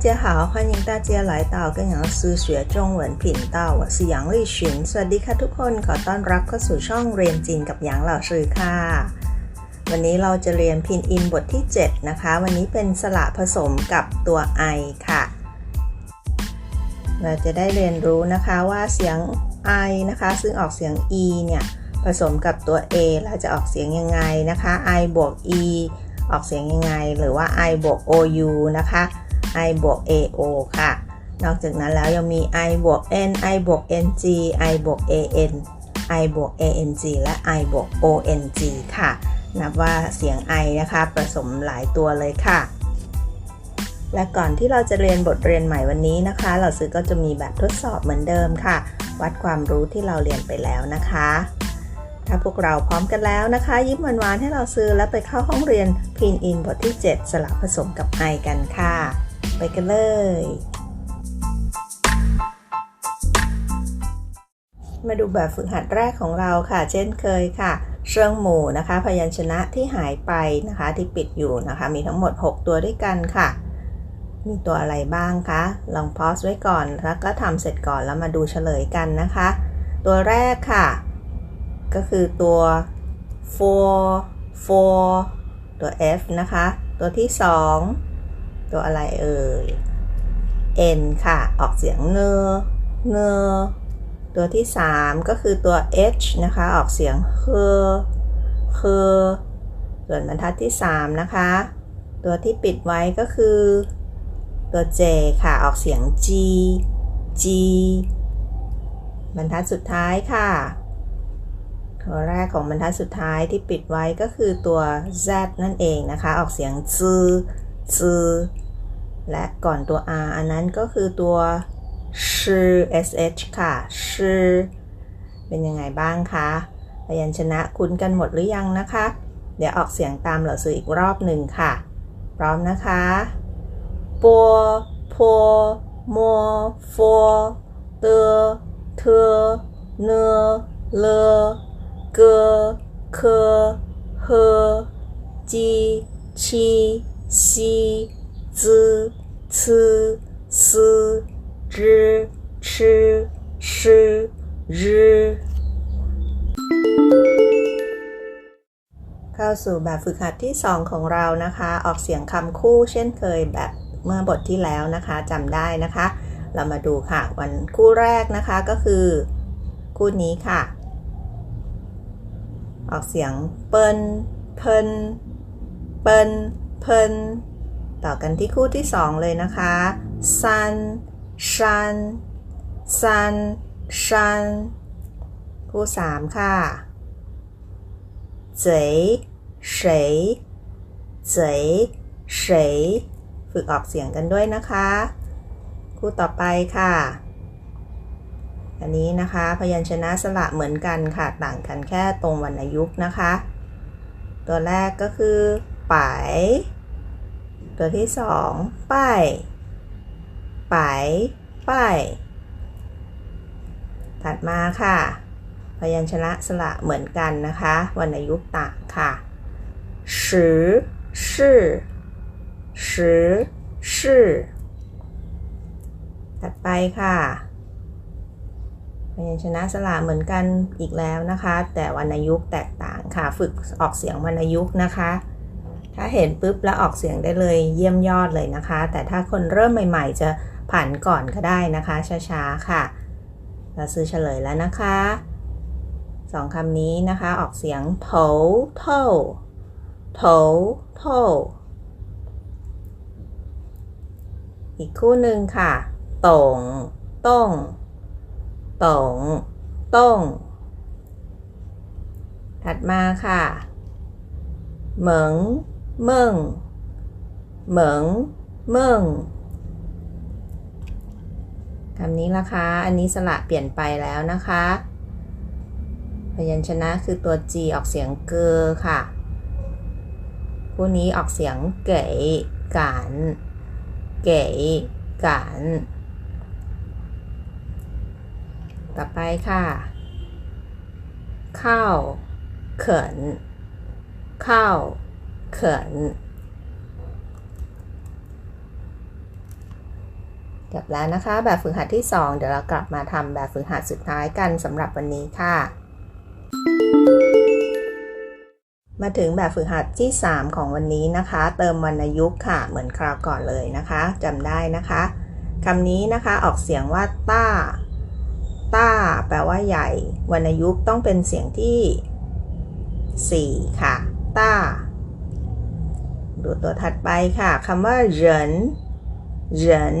家好，欢迎大家来到跟杨老师学中文频道，我是杨丽群สวัสดีค่ะทุกคนขอต้อนรับเข้าสู่ช่องเรียนจีนกับหยางเหล่าซื้อค่ะ วันนี้เราจะเรียนพินอินบทที่ 7 นะคะ วันนี้เป็นสระผสมกับตัว i ค่ะ เราจะได้เรียนรู้นะคะว่าเสียง i นะคะ ซึ่งออกเสียง e เนี่ยผสมกับตัว a เราจะออกเสียงยังไงนะคะ i บวก e ออกเสียงยังไง หรือว่า i บวก ou นะคะ i บวก ao ค่ะ นอกจากนั้นแล้วยังมี i บวก n i บวก ng i บวก an i บวก ang และ i บวก ong ค่ะ นับว่าเสียง i นะคะผสมหลายตัวเลยค่ะ และก่อนที่เราจะเรียนบทเรียนใหม่วันนี้นะคะ เราซื้อก็จะมีแบบทดสอบเหมือนเดิมค่ะ วัดความรู้ที่เราเรียนไปแล้วนะคะ ถ้าพวกเราพร้อมกันแล้วนะคะ ยิ้มหวานๆให้เราซื้อแล้วไปเข้าห้องเรียนพินอินบทที่ 7 สลับผสมกับ i กันค่ะ ไปกันเลย มาดูแบบฝึกหัดแรกของเราค่ะ เช่นเคยค่ะเชิงหมู่นะคะ พยัญชนะที่หายไปนะคะที่ปิดอยู่นะคะ มีทั้งหมด 6 ตัวด้วยกันค่ะ มีตัวอะไรบ้างคะ ลองพอสไว้ก่อนแล้วก็ทำเสร็จก่อนแล้วมาดูเฉลยกันนะคะ ตัวแรกค่ะ ก็คือตัว for for ตัว f นะคะ ตัวที่ 2 ตัวอะไรเอ่ย n ค่ะ ออกเสียงเนอเนอตัวที่ 3 ก็คือตัว h นะคะ ออกเสียงเฮเฮส่วนบรรทัดที่ 3 นะคะ ตัวที่ปิดไว้ก็คือ ตัว j ค่ะ ออกเสียง g g บรรทัดสุดท้ายค่ะ ตัวแรกของบรรทัดสุดท้ายที่ปิดไว้ก็คือตัว z นั่นเองนะคะ ออกเสียง z z และก่อนตัว r อันนั้นก็คือตัวชื่อ sh ค่ะชื่อเป็นยังไงบ้างคะพยัญชนะคุ้นกันหมดหรือยังนะคะ เดี๋ยวออกเสียงตามเหล่าสื่ออีกรอบหนึ่งค่ะ พร้อมนะคะปัวพัวมัวฟัวเตอเธอเนเลเกเคเฮจีชีซี z c s zh ch sh zh เข้าสู่แบบฝึกหัดที่ 2 ของเรานะคะ ออกเสียงคำคู่เช่นเคยแบบเมื่อบทที่แล้วนะคะจำได้นะคะ เรามาดูค่ะ วันคู่แรกนะคะก็คือ คู่นี้ค่ะ ออกเสียงเปิ้นเพิ่นเปิ้นเพิ่น ต่อกันที่คู่ที่2เลยนะคะซันชันซันชันคู่สามค่ะเจ๋เฉยเจ๋เฉยฝึกออกเสียงกันด้วยนะคะ คู่ต่อไปค่ะ อันนี้นะคะ พยัญชนะสระเหมือนกันค่ะ ต่างกันแค่ตรงวรรณยุกต์นะคะ ตัวแรกก็คือป๋าย ตัวที่สองป้ายป๋ายป้ายถัดมาค่ะ พยัญชนะสระเหมือนกันนะคะ วรรณยุกต์ต่างค่ะชื่อชื่อชื่อชื่อถัดไปค่ะ พยัญชนะสระเหมือนกันอีกแล้วนะคะ แต่วรรณยุกต์แตกต่างค่ะ ฝึกออกเสียงวรรณยุกต์นะคะ ถ้าเห็นปุ๊บแล้วออกเสียงได้เลยเยี่ยมยอดเลยนะคะ แต่ถ้าคนเริ่มใหม่ ๆ จะผันก่อนก็ได้นะคะ ช้าๆ ค่ะ เราซื้อเฉลยแล้วนะคะสองคำนี้นะคะออกเสียงโถโถโถโถอีกคู่หนึ่งค่ะตงต้งตงต้ง ถัดมาค่ะ เหมิง เมิงเหมิงเมิงคำนี้ละคะ อันนี้สระเปลี่ยนไปแล้วนะคะ พยัญชนะคือตัว G ออกเสียงเกอค่ะ คู่นี้ออกเสียงเก๋กัน เก๋กันต่อไปค่ะ เข้า เขิน เข้า ขินจบแล้วนะคะ แบบฝึกหัดที่ 2 เดี๋ยวเรากลับมาทำแบบฝึกหัดสุดท้ายกันสำหรับวันนี้ค่ะ มาถึงแบบฝึกหัดที่ 3 ของวันนี้นะคะ เติมวรรณยุกต์ค่ะ เหมือนคราวก่อนเลยนะคะจำได้นะคะคำนี้นะคะออกเสียงว่าต้า ต้า แปลว่าใหญ่ วรรณยุกต์ต้องเป็นเสียงที่ 4 ค่ะ ต้า ดูตัวถัดไปค่ะคำว่าเหรินเหริน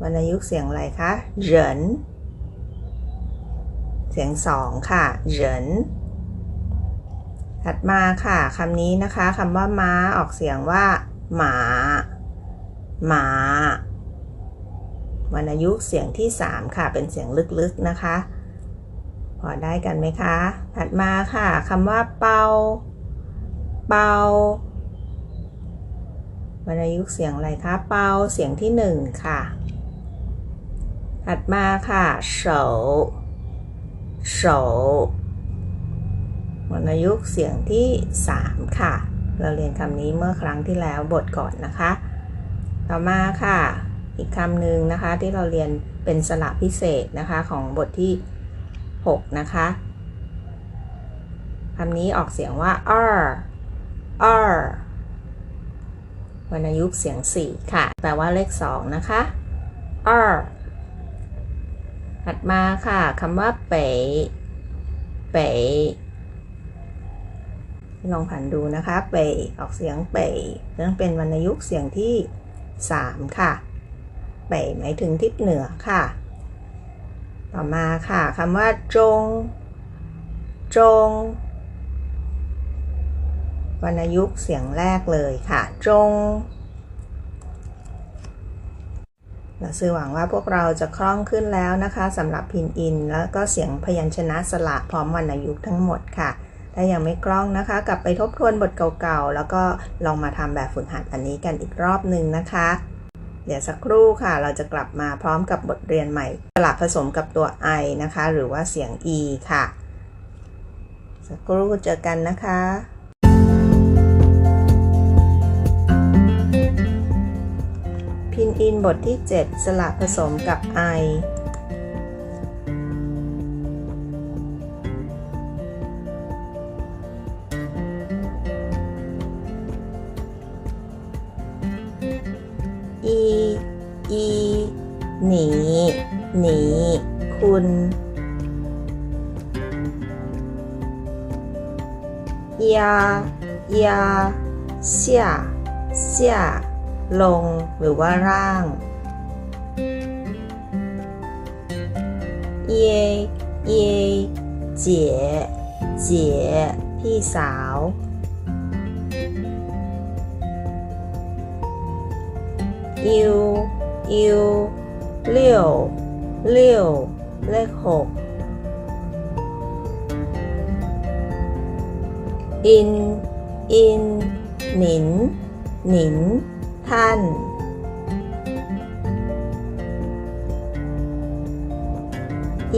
วรรณยุกต์เสียงอะไรคะเหรินเสียงสองค่ะเหรินถัดมาค่ะคำนี้นะคะคำว่าม้าออกเสียงว่า หมา หมาวรรณยุกต์เสียงที่3ค่ะ เป็นเสียงลึกๆนะคะ พอได้กันไหมคะ ถัดมาค่ะคำว่าเป่า เป่า วรรณยุกต์เสียงอะไรคะเปาเสียงที่1ค่ะ ถัดมาค่ะเฉาเฉาวรรณยุกต์เสียงที่3ค่ะ เราเรียนคำนี้เมื่อครั้งที่แล้วบทก่อนนะคะ ต่อมาค่ะ อีกคำหนึ่งนะคะที่เราเรียนเป็นสระพิเศษนะคะของบทที่6นะคะคำนี้ออกเสียงว่า r r วรรณยุกต์เสียง4ค่ะ แปลว่าเลข2นะคะ r ถัดมาค่ะคำว่าเป๋เป๋ลองผันดูนะคะเป๋ออกเสียงเป๋ต้องเป็นวรรณยุกต์เสียงที่ 3 ค่ะ เป๋หมายถึงทิศเหนือค่ะ ต่อมาค่ะคำว่าจง จง วรรณยุกต์เสียงแรกเลยค่ะ จงเราซื่อหวังว่าพวกเราจะคล่องขึ้นแล้วนะคะสำหรับพินอิน แล้วก็เสียงพยัญชนะสระพร้อมวรรณยุกต์ทั้งหมดค่ะ ถ้ายังไม่คล่องนะคะ กลับไปทบทวนบทเก่าๆ แล้วก็ลองมาทำแบบฝึกหัดอันนี้กันอีกรอบหนึ่งนะคะ เดี๋ยวสักครู่ค่ะ เราจะกลับมาพร้อมกับบทเรียนใหม่สลับผสมกับตัว i นะคะ หรือว่าเสียง e ค่ะ สักครู่เจอกันนะคะ พินอินบทที่ 7สลับผสมกับ i อี อี หนี หนี คุณ ยา ยาเสียเสีย ลงหรือว่าร่าง เย่เย่เจ๋เจ๋พี่สาวอิวอิวเลี้ยวเลี้ยวเลขหกอินอินหนินหนิน ท่าน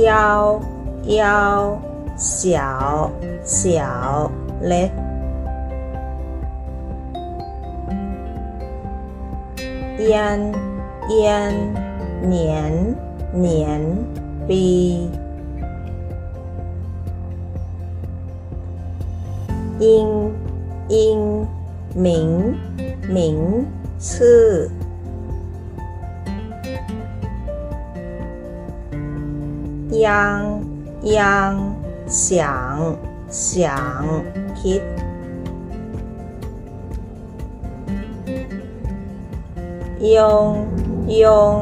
ยาวยาวเสียวเสียวเล็กเอียนเอียนเหนียนเหนียงอิงหมิงหมิงชื่อ ยังยัง想想คิด ยงยง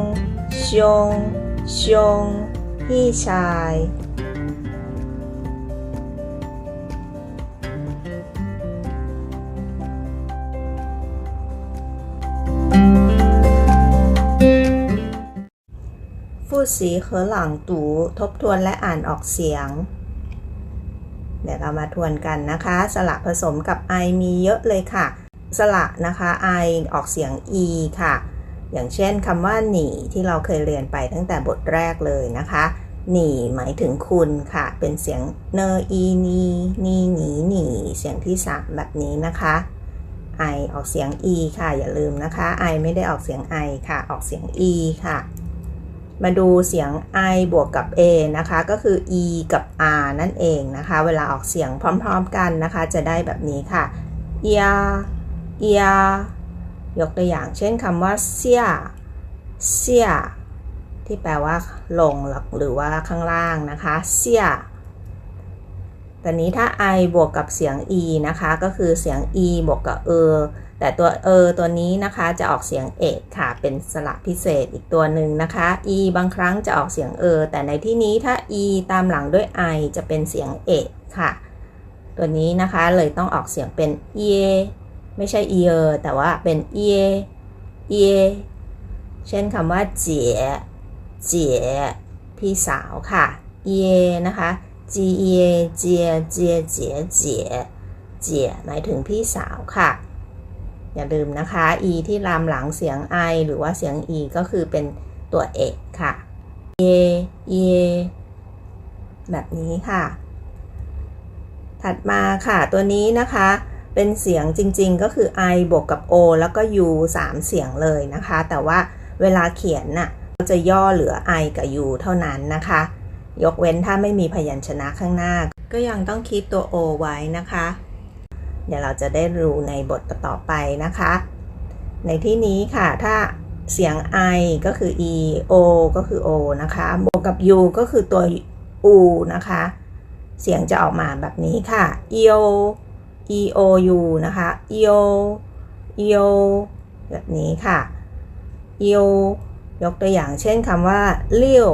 ชงชงพี่ชาย สีเหอหลังตูทบทวนและอ่านออกเสียง เดี๋ยวเรามาทวนกันนะคะ สระผสมกับ i มีเยอะเลยค่ะ สระนะคะ i อออกเสียง e ค่ะ อย่างเช่นคำว่าหนีที่เราเคยเรียนไปตั้งแต่บทแรกเลยนะคะ หนีหมายถึงคุณค่ะ เป็นเสียงเนอีนีนีหนีหนีเสียงที่3แบบนี้นะคะ ไอออกเสียง e ค่ะอย่าลืมนะคะ i ไม่ได้ออกเสียง i ค่ะ ออกเสียง e ค่ะ มาดูเสียง i บวกกับ a นะคะ ก็คือ e กับ r นั่นเองนะคะ เวลาออกเสียงพร้อมๆกันนะคะ จะได้แบบนี้ค่ะเอียเอียยกตัวอย่างเช่นคำว่าเสียเสียที่แปลว่าลงหรือว่าข้างล่างนะคะเสียแต่นี้ถ้า i บวกกับเสียง e นะคะ ก็คือเสียง e บวกกับ e แต่ตัว e ตัวนี้นะคะจะออกเสียงเอกค่ะ เป็นสระพิเศษอีกตัวหนึ่งนะคะ e บางครั้งจะออกเสียง e แต่ในที่นี้ถ้า e ตามหลังด้วย i จะเป็นเสียงเอกค่ะ ตัวนี้นะคะเลยต้องออกเสียงเป็น e ไม่ใช่ e แต่ว่าเป็น e e เช่นคำว่าเจี๋ยเจี๋ยพี่สาวค่ะ e นะคะ g e เจียเจียเจียเจียเจียหมายถึงพี่สาวค่ะ อย่าลืมนะคะ e ที่ลามหลังเสียง i หรือว่าเสียง e ก็คือเป็นตัวเอกค่ะ e e แบบนี้ค่ะ ถัดมาค่ะตัวนี้นะคะ เป็นเสียงจริงๆ ก็คือ i บวกกับ o แล้วก็ u 3 เสียงเลยนะคะ แต่ว่าเวลาเขียนน่ะจะย่อเหลือ i กับ u เท่านั้นนะคะ ยกเว้นถ้าไม่มีพยัญชนะข้างหน้า ก็ยังต้องคิดตัว o ไว้นะคะ เดี๋ยวเราจะได้รู้ในบทต่อไปนะคะ ในที่นี้ค่ะ ถ้าเสียง i ก็คือ e o ก็คือ o นะคะ บวกกับ u ก็คือตัว u นะคะ เสียงจะออกมาแบบนี้ค่ะ e o e o u นะคะ e o e o แบบนี้ค่ะ e o ยกตัวอย่างเช่นคำว่าเลี้ยว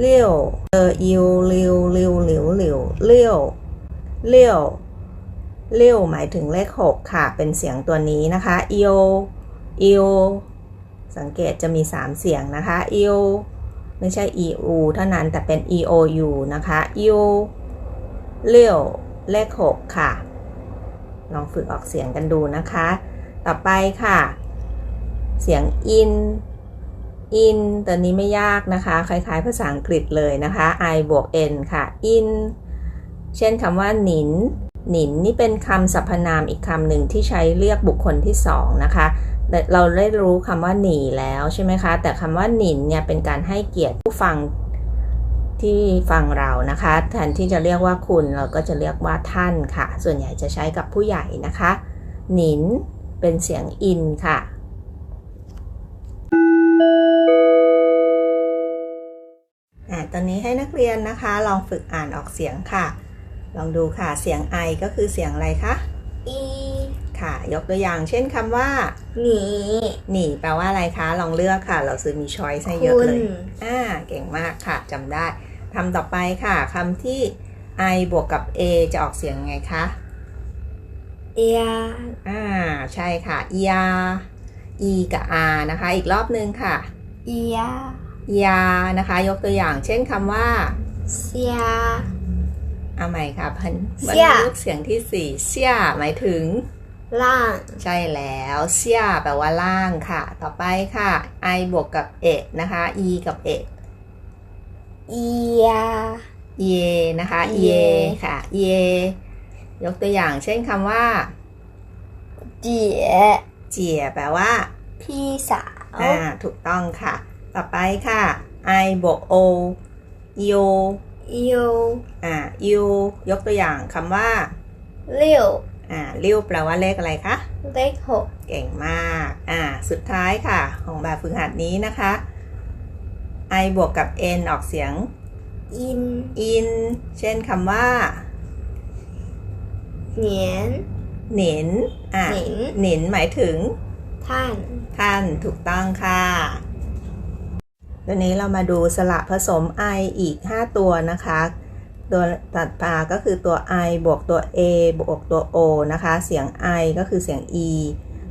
เลี้ยวเอออิวเลี้ยวเลี้ยวเลี้ยวเลี้ยวเลี้ยวเลี้ยว เลี้ยวหมายถึงเลข 6 ค่ะ เป็นเสียงตัวนี้นะคะ e o e o สังเกตจะมี 3 เสียงนะคะ e o ไม่ใช่ e u เท่านั้นแต่เป็น e o u นะคะ e o เลี้ยวเลข 6 ค่ะ ลองฝึกออกเสียงกันดูนะคะ ต่อไปค่ะ เสียง in in ตัวนี้ไม่ยากนะคะ คล้ายๆภาษาอังกฤษเลยนะคะ i บวก n ค่ะ in เช่นคำว่าหนิน หนินนี่เป็นคำสรรพนามอีกคำหนึ่งที่ใช้เรียกบุคคลที่สองนะคะเราได้รู้คำว่าหนีแล้วใช่ไหมคะ แต่คำว่าหนินเนี่ยเป็นการให้เกียรติผู้ฟังที่ฟังเรานะคะ แทนที่จะเรียกว่าคุณเราก็จะเรียกว่าท่านค่ะ ส่วนใหญ่จะใช้กับผู้ใหญ่นะคะ หนินเป็นเสียงอินค่ะอ่าตอนนี้ให้นักเรียนนะคะ ลองฝึกอ่านออกเสียงค่ะ ลองดูค่ะเสียง i ก็คือเสียงอะไรคะอีค่ะ ยกตัวอย่างเช่นคำว่า หนี หนีแปลว่าอะไรคะ ลองเลือกค่ะ เราซื้อมีช้อยส์ให้เยอะคุเลณยอ่า เก่งมากค่ะจำได้ทำต่อไปค่ะคำที่ i บวกกับ a จะออกเสียงไงคะเอียอ่า ใช่ค่ะ e r e กับ r นะคะ อีกรอบนึงค่ะเอีย e r นะคะ ยกตัวอย่างเช่นคำว่าเสีย เอาใหม่ค่ะพันเสี่ยลูกเสียงที่สี่เสี่ยหมายถึง ล่าง ใช่แล้วเสี่ยแปลว่าล่างค่ะ ต่อไปค่ะ i บวกกับ a นะคะ e กับ a เอีย e นะคะ e ค่ะ e ยกตัวอย่างเช่นคำว่า เจี๋ยเจียแปลว่า พี่สาวอ่าถูกต้องค่ะ ต่อไปค่ะ i บวก o e o ยูอ่า e o ยกตัวอย่างคำว่าเลี้ยวอ่าริ้วแปลว่าเลขอะไรคะ เลขหกเก่งมาก อ่า สุดท้ายค่ะ ของแบบฝึกหัดนี้นะคะ i บวกกับ n ออกเสียงอิน in เช่นคำว่าเหนียนหนินอ่าหนินหนินหมายถึง ท่าน ท่านถูกต้องค่ะตั วนี้เรามาดูสระผสม i อีก 5 ตัวนะคะ ตัวตัดปาก็คือตัว i บวกตัว a บวกตัว o นะคะ เสียง i ก็คือเสียง e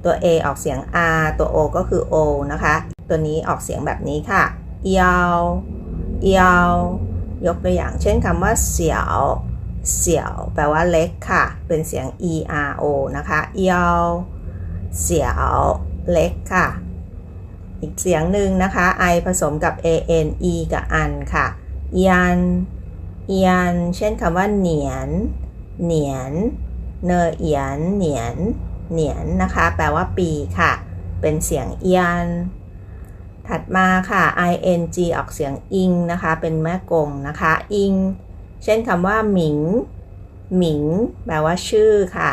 ตัว a ออกเสียง r ตัว o ก็คือ o นะคะ ตัวนี้ออกเสียงแบบนี้ค่ะเอียวเอียวยกตัวอย่างเช่นคำว่าเสียว เสี่ยว แปลว่าเล็กค่ะ เป็นเสียง e r o นะคะเอียว เสี่ยว เล็กค่ะ อีกเสียงหนึ่งนะคะ i ผสมกับ a n e กับอันค่ะเอียนเอียน เช่นคำว่าเหนียน เหนียน เนอเอียน เหนียน เหนียนนะคะ แปลว่าปีค่ะ เป็นเสียงเอียน ถัดมาค่ะ ing ออกเสียงอิงนะคะ เป็นแม่กงนะคะ อิง เช่นคำว่าหมิง หมิง แปลว่าชื่อค่ะ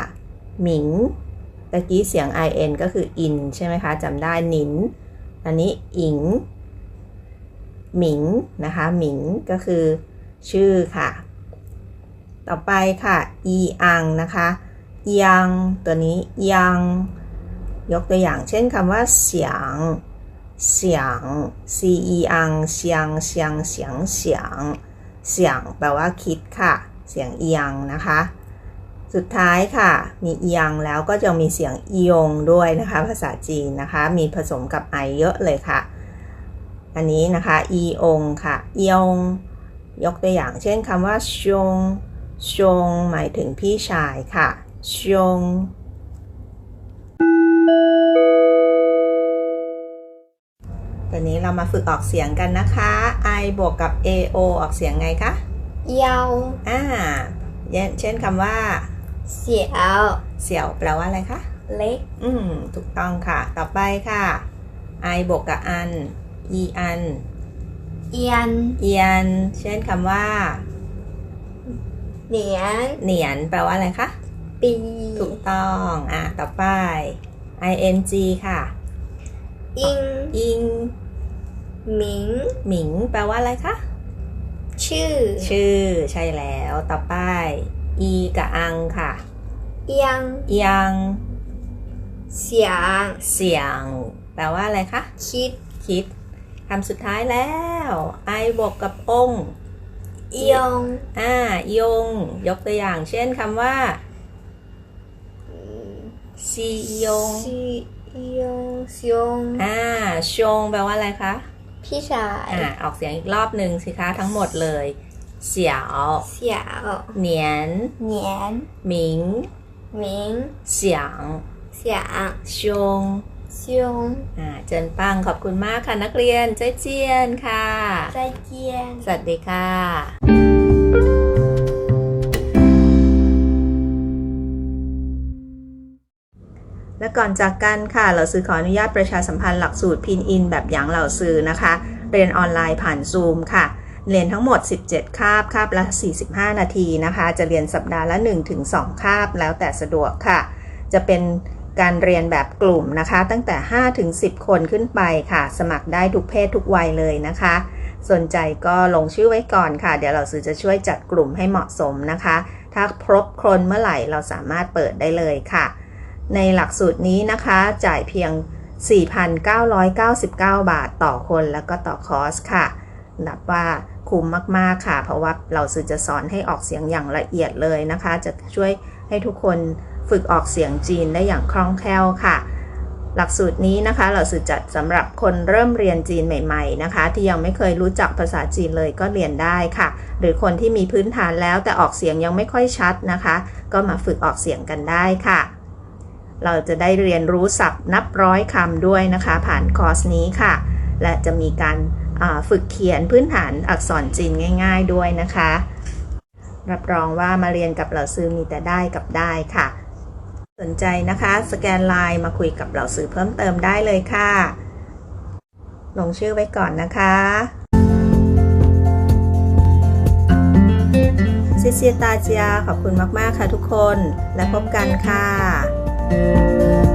หมิง ตะกี้เสียง in ก็คืออินใช่ไหมคะจำได้นิน อันนี้อิง หมิงนะคะ หมิงก็คือชื่อค่ะ ต่อไปค่ะ อีอังนะคะยังตัวนี้ยังยกตัวอย่างเช่นคำว่าเสียงเสียง c e อังเสียงเสียงเสียงเสียงเสียงแปลว่าคิดค่ะ เสียงเอียงนะคะ สุดท้ายค่ะ มีเอียงแล้วก็จะมีเสียงอียงด้วยนะคะ ภาษาจีนนะคะ มีผสมกับไอเยอะเลยค่ะ อันนี้นะคะ อีองค่ะ เอียง ยกตัวอย่างเช่นคำว่าชงชงหมายถึงพี่ชายค่ะชงตอนนี้เรามาฝึกออกเสียงกันนะคะ I บวกกับ AO ออกเสียงไงคะ腰อ่าเช่นเช่นคำว่า 小เสี่ยวแปลว่าอะไรคะเล็ก อืม ถูกต้องค่ะ ต่อไปค่ะ I บวกกับอัน E อัน เอียน เอียน เช่นคำว่า เหนียน เหนียน แปลว่าอะไรคะ ปี ถูกต้อง อะ ต่อไป ing ค่ะ อิง อิง หมิง หมิง แปลว่าอะไรคะ ชื่อ ชื่อ ใช่แล้ว ต่อไป e กับอังค่ะเอียงเอียงเสียงเสียง แปลว่าอะไรคะ คิดคิดคำสุดท้ายแล้ว I บวกกับองค์เอียงอ่ายง ยกตัวอย่าง เช่นคำว่าซียงซีเอียงชงอ่าชงแปลว่าอะไรคะ พี่ชาย อ่า ออกเสียงอีกรอบหนึ่งสิคะทั้งหมดเลย เสียวเสียวเหนียนเหนียนหมิงหมิงเสียงเสียงชงชงอ่าเจินปังขอบคุณมากค่ะนักเรียนเจ๊เจียนค่ะ再见สวัสดีค่ะและก่อนจากกันค่ะเราซื้อขออนุญาตประชาสัมพันธ์หลักสูตรพินอินแบบหยางเหล่าซื้อนะคะ เรียนออนไลน์ผ่านซูมค่ะ เรียนทั้งหมด 17 คาบ คาบละ 45 นาทีนะคะ จะเรียนสัปดาห์ละ 1-2 คาบ แล้วแต่สะดวกค่ะ จะเป็นการเรียนแบบกลุ่มนะคะ ตั้งแต่ 5-10 คนขึ้นไปค่ะ สมัครได้ทุกเพศทุกวัยเลยนะคะ สนใจก็ลงชื่อไว้ก่อนค่ะ เดี๋ยวเราซื้อจะช่วยจัดกลุ่มให้เหมาะสมนะคะ ถ้าครบคนเมื่อไหร่เราสามารถเปิดได้เลยค่ะ ในหลักสูตรนี้นะคะ จ่ายเพียง 4,999 บาทต่อคนแล้วก็ต่อคอร์สค่ะนับว่า คุ้มมากๆค่ะ เพราะว่าเราสื่อจะสอนให้ออกเสียงอย่างละเอียดเลยนะคะ จะช่วยให้ทุกคนฝึกออกเสียงจีนได้อย่างคล่องแคล่วค่ะ หลักสูตรนี้นะคะเราสื่อจัดสำหรับคนเริ่มเรียนจีนใหม่ๆนะคะ ที่ยังไม่เคยรู้จักภาษาจีนเลยก็เรียนได้ค่ะ หรือคนที่มีพื้นฐานแล้วแต่ออกเสียงยังไม่ค่อยชัดนะคะ ก็มาฝึกออกเสียงกันได้ค่ะ เราจะได้เรียนรู้ศัพท์นับร้อยคำด้วยนะคะ ผ่านคอร์สนี้ค่ะ และจะมีการ ฝึกเขียนพื้นฐานอักษรจีนง่าย ๆ ด้วยนะคะ รับรองว่ามาเรียนกับเหล่าซื้อมีแต่ได้กับได้ค่ะ สนใจนะคะ สแกนไลน์มาคุยกับเหล่าซื้อเพิ่มเติมได้เลยค่ะ ลงชื่อไว้ก่อนนะคะเซเซียตาเจียขอบคุณมาก ๆ ค่ะทุกคน และพบกันค่ะ